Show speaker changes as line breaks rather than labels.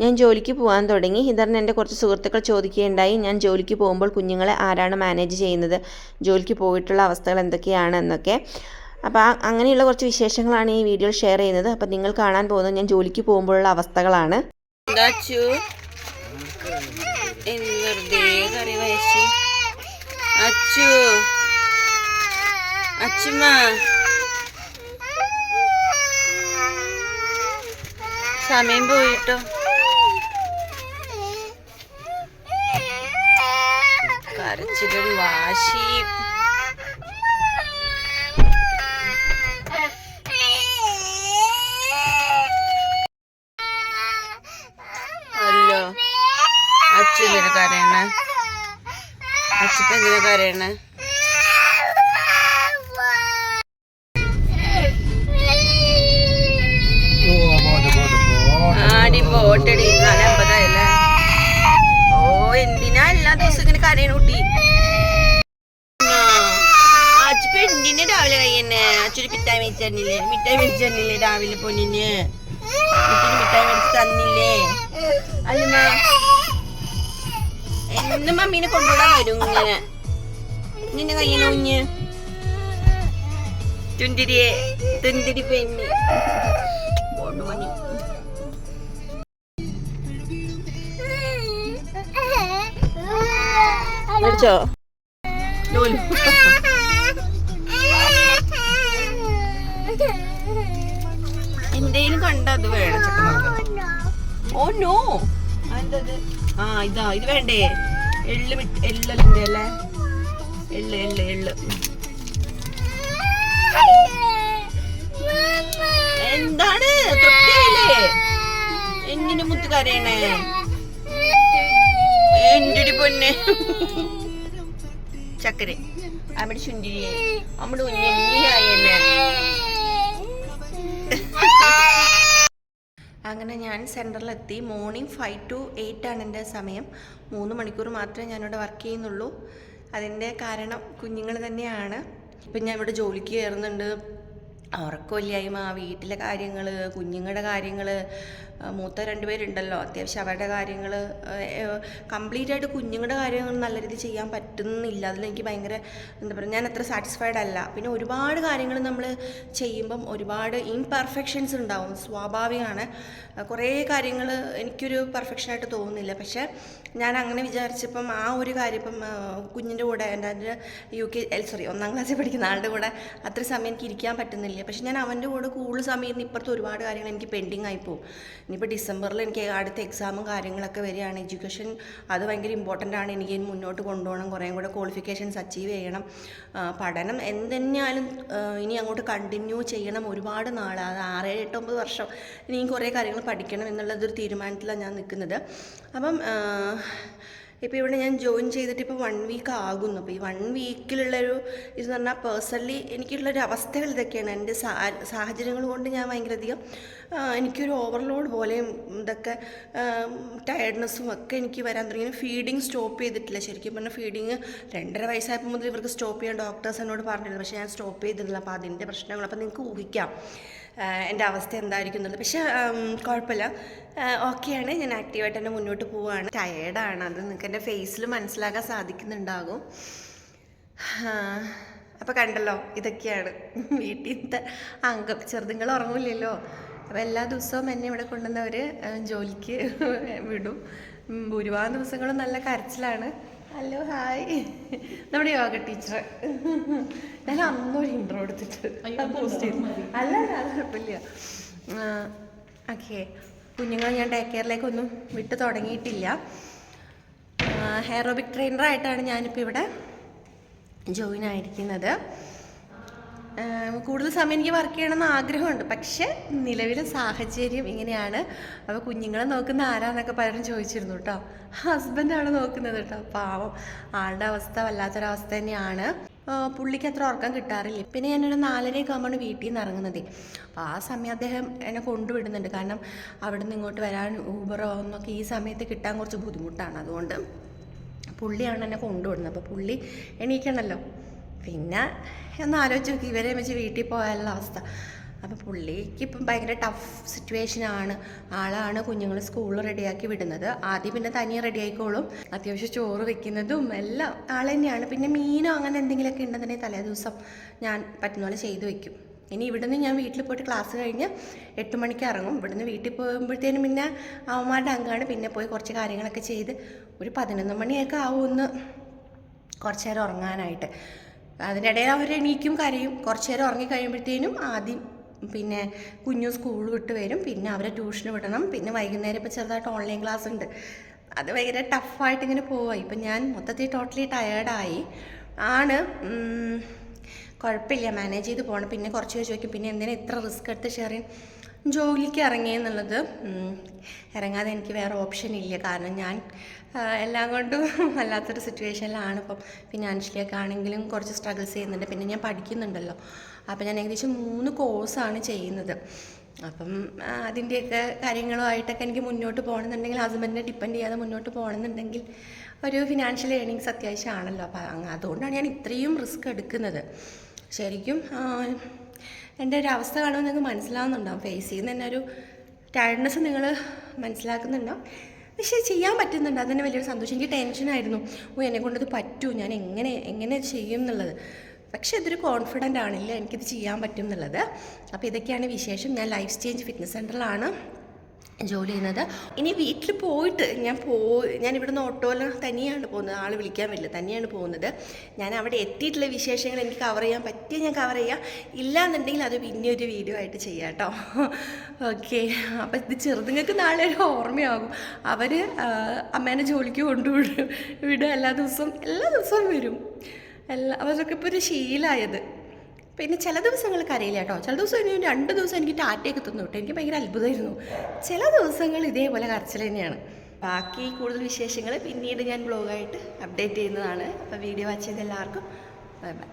ഞാൻ ജോലിക്ക് പോകാൻ തുടങ്ങി. ഹിതറിന് എന്റെ കുറച്ച് സുഹൃത്തുക്കൾ ചോദിക്കുകയുണ്ടായി. ഞാൻ ജോലിക്ക് പോകുമ്പോൾ കുഞ്ഞുങ്ങളെ ആരാണ് മാനേജ് ചെയ്യുന്നത്? ജോലിക്ക് പോയിട്ടുള്ള അവസ്ഥകൾ എന്തൊക്കെയാണ് എന്നൊക്കെ. അപ്പോൾ അങ്ങനെയുള്ള കുറച്ച് വിശേഷങ്ങളാണ് ഈ വീഡിയോയിൽ ഷെയർ ചെയ്യുന്നത്. അപ്പോൾ നിങ്ങൾ കാണാൻ പോകുന്നത് ഞാൻ ജോലിക്ക് പോകുമ്പോഴുള്ള അവസ്ഥകളാണ്.
അച്ചു? അച്ചുമ്മ സമയം പോയിട്ടോ കരച്ചിലും വാശിയും അല്ലോ അച്ഛൻ എന്തിനാ കരയണ അച്ഛപ്പ എന്തിനാ കരയണ ആടി നാല് അമ്പതായല്ലേ? ഓ എന്തിനാ എല്ലാ ദിവസവും ഇങ്ങനെ കരയണ കുട്ടി? അച്ഛപ്പ എന്തിനാ രാവിലെ കഴിയന്നെ അച്ഛന് മിഠായി മേടിച്ചു തന്നില്ലേ? മിഠായി മേടിച്ചു തന്നില്ലേ രാവിലെ പൊന്നിന്? മിഠായി മേടിച്ച് തന്നില്ലേ? അല്ലമ്മ എന്നും മമ്മീനെ കൊണ്ടുവിടാൻ വരും ഇങ്ങനെ. നിന്റെ കയ്യിൽ കുഞ്ഞ്. തുന്തിരിയെ തുന്തിരി പെണ്ണി. മണി എന്തേലും കണ്ട അത് വേണം. Oh no. ആ ഇതാ ഇത് വേണ്ടേ? എള്ള് എള്ളല്ലേ അല്ലേ? എള്ള് എള്ള് എള്ള്. എന്താണ്? തൃപ്തിയായില്ലേ? മുത്ത് കരയണേ? എന്തൊരു പൊന്നെ. ചക്കര അവിടെ ചുണ്ടിരിയെ. നമ്മുടെ കുഞ്ഞെങ്ങനെയായി എന്നെ? അങ്ങനെ ഞാൻ സെന്ററിലെത്തി. മോർണിംഗ് ഫൈവ് ടു എയ്റ്റ് ആണ് എന്റെ സമയം. മൂന്ന് മണിക്കൂർ മാത്രമേ ഞാനിവിടെ വർക്ക് ചെയ്യുന്നുള്ളൂ. അതിന്റെ കാരണം കുഞ്ഞുങ്ങൾ തന്നെയാണ്. ഇപ്പം ഞാൻ ഇവിടെ ജോലിക്ക് കയറുന്നുണ്ട്. ഉറക്കമില്ലായ്മ വീട്ടിലെ കാര്യങ്ങൾ കുഞ്ഞുങ്ങളുടെ കാര്യങ്ങൾ മൂത്ത രണ്ടുപേരുണ്ടല്ലോ അത്യാവശ്യം അവരുടെ കാര്യങ്ങൾ കംപ്ലീറ്റ് ആയിട്ട് കുഞ്ഞുങ്ങളുടെ കാര്യങ്ങൾ നല്ല രീതിയിൽ ചെയ്യാൻ പറ്റുന്നില്ല. അതിലെനിക്ക് ഭയങ്കര എന്താ പറയുക ഞാൻ അത്ര സാറ്റിസ്ഫൈഡ് അല്ല. പിന്നെ ഒരുപാട് കാര്യങ്ങൾ നമ്മൾ ചെയ്യുമ്പം ഒരുപാട് ഇംപെർഫെക്ഷൻസ് ഉണ്ടാവും. സ്വാഭാവികമാണ്. കുറേ കാര്യങ്ങൾ എനിക്കൊരു പെർഫെക്ഷനായിട്ട് തോന്നുന്നില്ല. പക്ഷേ ഞാൻ അങ്ങനെ വിചാരിച്ചപ്പം ആ ഒരു കാര്യം ഇപ്പം കുഞ്ഞിന്റെ കൂടെ എന്റെ യു കെ സോറി ഒന്നാം ക്ലാസ്സിൽ പഠിക്കുന്ന ആളുടെ കൂടെ അത്ര സമയം എനിക്ക് ഇരിക്കാൻ പറ്റുന്നില്ല. പക്ഷെ ഞാൻ അവന്റെ കൂടെ കൂടുതൽ സമയം ഇരുന്ന് ഇപ്പുറത്ത് ഒരുപാട് കാര്യങ്ങൾ എനിക്ക് പെൻഡിങ് ആയി പോകും. ഇനിയിപ്പോൾ ഡിസംബറിൽ എനിക്ക് അടുത്ത എക്സാമും കാര്യങ്ങളൊക്കെ വരികയാണ്. എഡ്യൂക്കേഷൻ അത് ഭയങ്കര ഇമ്പോർട്ടന്റ് ആണ്. എനിക്ക് മുന്നോട്ട് കൊണ്ടുപോകണം. കുറേ കൂടെ ക്വാളിഫിക്കേഷൻസ് അച്ചീവ് ചെയ്യണം. പഠനം എന്തെന്നാലും ഇനി അങ്ങോട്ട് കണ്ടിന്യൂ ചെയ്യണം ഒരുപാട് നാൾ. അത് ആറ് എട്ട് ഒമ്പത് വർഷം ഇനിയും കുറേ കാര്യങ്ങൾ പഠിക്കണം എന്നുള്ളതൊരു തീരുമാനത്തിലാണ് ഞാൻ നിൽക്കുന്നത്. അപ്പം ഇപ്പോൾ ഇവിടെ ഞാൻ ജോയിൻ ചെയ്തിട്ട് ഇപ്പോൾ വൺ വീക്ക് ആകുന്നു. അപ്പോൾ ഈ വൺ വീക്കിലുള്ളൊരു ഇത് പറഞ്ഞാൽ പേഴ്സണലി എനിക്കുള്ളൊരു അവസ്ഥകൾ ഇതൊക്കെയാണ്. എന്റെ സാഹചര്യങ്ങൾ കൊണ്ട് ഞാൻ ഭയങ്കരധികം എനിക്കൊരു ഓവർലോഡ് പോലെയും ഇതൊക്കെ ടയർഡ്നെസ്സും ഒക്കെ എനിക്ക് വരാൻ തുടങ്ങി. ഫീഡിങ് സ്റ്റോപ്പ് ചെയ്തിട്ടില്ല. ശരിക്കും പറഞ്ഞാൽ ഫീഡിങ് രണ്ടര വയസ്സായപ്പോൾ മുതൽ ഇവർക്ക് സ്റ്റോപ്പ് ചെയ്യാൻ ഡോക്ടേഴ്സ് എന്നോട് പറഞ്ഞിരുന്നു. പക്ഷേ ഞാൻ സ്റ്റോപ്പ് ചെയ്തിട്ടില്ല അപ്പോൾ അതിന്റെ പ്രശ്നങ്ങൾ. അപ്പോൾ നിങ്ങൾക്ക് ഊഹിക്കാം. എന്റെ അവസ്ഥ എന്തായിരിക്കും എന്നുള്ളത്. പക്ഷേ കുഴപ്പമില്ല. ഓക്കെയാണ്. ഞാൻ ആക്റ്റീവായിട്ട് തന്നെ മുന്നോട്ട് പോവുകയാണ് ടയേർഡാണ്. അത് നിങ്ങൾക്ക് എന്റെ ഫേസിൽ മനസ്സിലാക്കാൻ സാധിക്കുന്നുണ്ടാകും. അപ്പോൾ കണ്ടല്ലോ ഇതൊക്കെയാണ്. വീട്ടിലത്തെ അംഗം. ചെറുതുങ്ങൾ ഉറങ്ങില്ലല്ലോ. അപ്പോൾ എല്ലാ ദിവസവും എന്നെ ഇവിടെ കൊണ്ടുവന്നവർ ജോലിക്ക് വിടും. ഭൂരിഭാഗം ദിവസങ്ങളും നല്ല കരച്ചിലാണ്. ഹലോ ഹായ് നമ്മുടെ യോഗ ടീച്ചർ. ഞാൻ അന്നൊരു ഇൻട്രോ എടുത്തിട്ട് പോസ്റ്റ് ചെയ്തു. അല്ല അല്ല അത് കുഴപ്പമില്ല. ഓക്കെ കുഞ്ഞുങ്ങളെ ഞാൻ ടേക്ക് കെയറിലേക്കൊന്നും വിട്ട് തുടങ്ങിയിട്ടില്ല. ഹെയറോബിക് ട്രെയിനറായിട്ടാണ് ഞാനിപ്പോൾ ഇവിടെ ജോയിൻ ആയിരിക്കുന്നത്. കൂടുതൽ സമയം എനിക്ക് വർക്ക് ചെയ്യണമെന്ന് ആഗ്രഹമുണ്ട്. പക്ഷെ നിലവിലെ സാഹചര്യം ഇങ്ങനെയാണ്. അപ്പോൾ കുഞ്ഞുങ്ങളെ നോക്കുന്ന ആരാന്നൊക്കെ പലരും ചോദിച്ചിരുന്നു കേട്ടോ ഹസ്ബൻഡാണ് നോക്കുന്നത് കേട്ടോ പാവം. ആളുടെ അവസ്ഥ വല്ലാത്തൊരവസ്ഥ തന്നെയാണ്. പുള്ളിക്ക് അത്ര ഉറക്കം കിട്ടാറില്ല. പിന്നെ ഞാനൊരു നാലരയൊക്കെ ആകുമ്പോൾ വീട്ടിൽ നിന്ന് ഇറങ്ങുന്നത്. അപ്പോൾ ആ സമയം അദ്ദേഹം എന്നെ കൊണ്ടുവിടുന്നുണ്ട്. കാരണം അവിടെ നിന്ന് ഇങ്ങോട്ട് വരാൻ ഊബറോ ഒന്നൊക്കെ ഈ സമയത്ത് കിട്ടാൻ കുറച്ച് ബുദ്ധിമുട്ടാണ്. അതുകൊണ്ട് പുള്ളിയാണ് എന്നെ കൊണ്ടുവിടുന്നത്. അപ്പോൾ പുള്ളി എണീക്കണമല്ലോ പിന്നെ ഒന്ന് ആലോചിച്ച് നോക്കി ഇവരെ വെച്ച് വീട്ടിൽ പോയാലുള്ള അവസ്ഥ. അപ്പം പുള്ളിക്ക് ഇപ്പം ഭയങ്കര ടഫ് സിറ്റുവേഷനാണ് ആളാണ് കുഞ്ഞുങ്ങൾ സ്കൂളിൽ റെഡിയാക്കി വിടുന്നത്. ആദ്യം പിന്നെ തനിയെ റെഡി ആയിക്കോളും. അത്യാവശ്യം ചോറ് വെക്കുന്നതും എല്ലാം ആൾ തന്നെയാണ്. പിന്നെ മീനോ അങ്ങനെ എന്തെങ്കിലുമൊക്കെ ഉണ്ടെന്നുണ്ടെങ്കിൽ തലേ ദിവസം ഞാൻ പറ്റുന്ന പോലെ ചെയ്തു വെക്കും. ഇനി ഇവിടുന്ന് ഞാൻ വീട്ടിൽ പോയിട്ട് ക്ലാസ് കഴിഞ്ഞ് എട്ട് മണിക്ക് ഇറങ്ങും. ഇവിടുന്ന് വീട്ടിൽ പോകുമ്പോഴത്തേനും പിന്നെ അവന്മാരുടെ അങ്കാണ് പിന്നെ പോയി കുറച്ച് കാര്യങ്ങളൊക്കെ ചെയ്ത് ഒരു പതിനൊന്ന് മണിയൊക്കെ ആവും ഒന്ന് കുറച്ച് നേരം ഉറങ്ങാനായിട്ട്. അതിനിടയിൽ അവർ എണീക്കും കരയും. കുറച്ച് നേരം ഉറങ്ങിക്കഴിയുമ്പോഴത്തേനും ആദ്യം പിന്നെ കുഞ്ഞു സ്കൂൾ വിട്ട് വരും. പിന്നെ അവരെ ട്യൂഷന് വിടണം. പിന്നെ വൈകുന്നേരം ഇപ്പോൾ ചെറുതായിട്ട് ഓൺലൈൻ ക്ലാസ് ഉണ്ട്. അത് ഭയങ്കര ടഫായിട്ട് ഇങ്ങനെ പോവാ. ഇപ്പം ഞാൻ മൊത്തത്തിൽ ടോട്ടലി ടയേർഡായി ആണ് കുഴപ്പമില്ല. മാനേജ് ചെയ്ത് പോകണം പിന്നെ കുറച്ച് പേര് ചോദിക്കും പിന്നെ എന്തിനാ ഇത്ര റിസ്ക് എടുത്ത് ഷെറിൻ ജോലിക്ക് ഇറങ്ങിയെന്നുള്ളത്? ഇറങ്ങാതെ എനിക്ക് വേറെ ഓപ്ഷൻ ഇല്ല. കാരണം ഞാൻ എല്ലാം കൊണ്ടും വല്ലാത്തൊരു സിറ്റുവേഷനിലാണ് ഇപ്പം ഫിനാൻഷ്യലിയൊക്കെ ആണെങ്കിലും കുറച്ച് സ്ട്രഗിൾസ് ചെയ്യുന്നുണ്ട്. പിന്നെ ഞാൻ പഠിക്കുന്നുണ്ടല്ലോ. അപ്പം ഞാൻ ഏകദേശം മൂന്ന് കോഴ്സാണ് ചെയ്യുന്നത്. അപ്പം അതിന്റെയൊക്കെ കാര്യങ്ങളുമായിട്ടൊക്കെ എനിക്ക് മുന്നോട്ട് പോകണമെന്നുണ്ടെങ്കിൽ ഹസ്ബൻഡിനെ ഡിപ്പെൻഡ് ചെയ്യാതെ മുന്നോട്ട് പോകണമെന്നുണ്ടെങ്കിൽ ഒരു ഫിനാൻഷ്യൽ ഏണിങ്സ് അത്യാവശ്യമാണല്ലോ. അപ്പം അതുകൊണ്ടാണ് ഞാൻ ഇത്രയും റിസ്ക് എടുക്കുന്നത്. ശരിക്കും എന്റെ ഒരു അവസ്ഥ കാണുമ്പോൾ നിങ്ങൾക്ക് മനസ്സിലാവുന്നുണ്ടാവും. ഫേസ് ചെയ്യുന്ന തന്നെ ഒരു ടയർഡ്നെസ് നിങ്ങൾ മനസ്സിലാക്കുന്നുണ്ടാവും. പക്ഷേ ചെയ്യാൻ പറ്റുന്നുണ്ട്. അതിന് വലിയൊരു സന്തോഷം. എനിക്ക് ടെൻഷനായിരുന്നു ഓ എന്നെ കൊണ്ടത് പറ്റൂ. ഞാൻ എങ്ങനെ എങ്ങനെ ചെയ്യും എന്നുള്ളത്. പക്ഷെ ഇതൊരു കോൺഫിഡന്റ് ആണില്ല എനിക്കിത് ചെയ്യാൻ പറ്റും എന്നുള്ളത്. അപ്പോൾ ഇതൊക്കെയാണ് വിശേഷം. ഞാൻ ലൈഫ് ചേഞ്ച് ഫിറ്റ്നസ് സെന്ററിലാണ് ജോലി ചെയ്യുന്നത്. ഇനി വീട്ടിൽ പോയിട്ട് ഞാൻ പോ ഞാൻ ഇവിടുന്ന് ഓട്ടോയിൽ തനിയാണ് പോകുന്നത്. ആൾ വിളിക്കാൻ പറ്റില്ല തനിയാണ് പോകുന്നത്. ഞാൻ അവിടെ എത്തിയിട്ടുള്ള വിശേഷങ്ങൾ എനിക്ക് കവർ ചെയ്യാൻ പറ്റിയ ഞാൻ കവർ ചെയ്യാം. ഇല്ലാന്നുണ്ടെങ്കിൽ അത് പിന്നെ ഒരു വീഡിയോ ആയിട്ട് ചെയ്യാം കേട്ടോ. ഓക്കെ അപ്പോൾ ഇത് ചെറുതുങ്ങൾക്ക് നാളെ ഒരു ഓർമ്മയാകും. അവർ അമ്മേനെ ജോലിക്ക് കൊണ്ടുവിടും. വിടുക എല്ലാ ദിവസവും എല്ലാ ദിവസവും വരും. എല്ലാ അവർക്ക് ഇപ്പോൾ ഒരു ശീലമായത് പിന്നെ ചില ദിവസങ്ങൾ കരയില്ല കേട്ടോ. ചില ദിവസം ഇനി രണ്ട് ദിവസം എനിക്ക് ടാറ്റയൊക്കെ തന്നു കേട്ടോ. എനിക്ക് ഭയങ്കര അത്ഭുതമായിരുന്നു. ചില ദിവസങ്ങൾ ഇതേപോലെ കരച്ചിൽ തന്നെയാണ്. ബാക്കി കൂടുതൽ വിശേഷങ്ങൾ പിന്നീട് ഞാൻ ബ്ലോഗായിട്ട് അപ്ഡേറ്റ് ചെയ്യുന്നതാണ്. അപ്പോൾ വീഡിയോ വാച്ച് ചെയ്ത എല്ലാവർക്കും. Bye bye